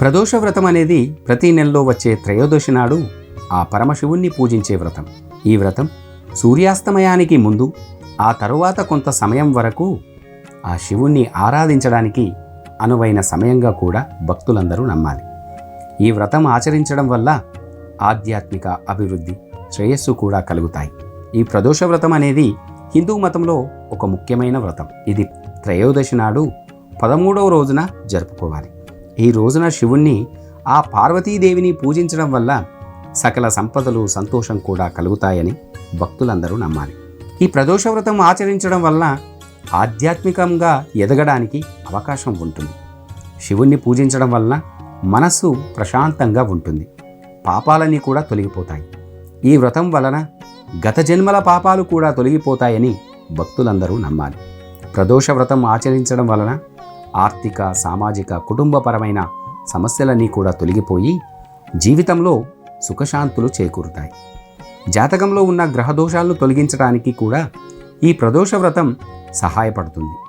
ప్రదోష వ్రతం అనేది ప్రతి నెలలో వచ్చే త్రయోదశి నాడు ఆ పరమశివుణ్ణి పూజించే వ్రతం. ఈ వ్రతం సూర్యాస్తమయానికి ముందు ఆ తరువాత కొంత సమయం వరకు ఆ శివుణ్ణి ఆరాధించడానికి అనువైన సమయంగా కూడా భక్తులందరూ నమ్మాలి. ఈ వ్రతం ఆచరించడం వల్ల ఆధ్యాత్మిక అభివృద్ధి శ్రేయస్సు కూడా కలుగుతాయి. ఈ ప్రదోష వ్రతం అనేది హిందూ మతంలో ఒక ముఖ్యమైన వ్రతం. ఇది త్రయోదశి నాడు పదమూడవ రోజున జరుపుకోవాలి. ఈ రోజున శివుణ్ణి ఆ పార్వతీదేవిని పూజించడం వల్ల సకల సంపదలు సంతోషం కూడా కలుగుతాయని భక్తులందరూ నమ్మాలి. ఈ ప్రదోష వ్రతం ఆచరించడం వల్ల ఆధ్యాత్మికంగా ఎదగడానికి అవకాశం ఉంటుంది. శివుణ్ణి పూజించడం వలన మనస్సు ప్రశాంతంగా ఉంటుంది. పాపాలన్నీ కూడా తొలగిపోతాయి. ఈ వ్రతం వలన గత జన్మల పాపాలు కూడా తొలగిపోతాయని భక్తులందరూ నమ్మాలి. ప్రదోష వ్రతం ఆచరించడం వలన ఆర్థిక సామాజిక కుటుంబపరమైన సమస్యలన్నీ కూడా తొలగిపోయి జీవితంలో సుఖశాంతులు చేకూరుతాయి. జాతకంలో ఉన్న గ్రహదోషాలను తొలగించడానికి కూడా ఈ ప్రదోష వ్రతం సహాయపడుతుంది.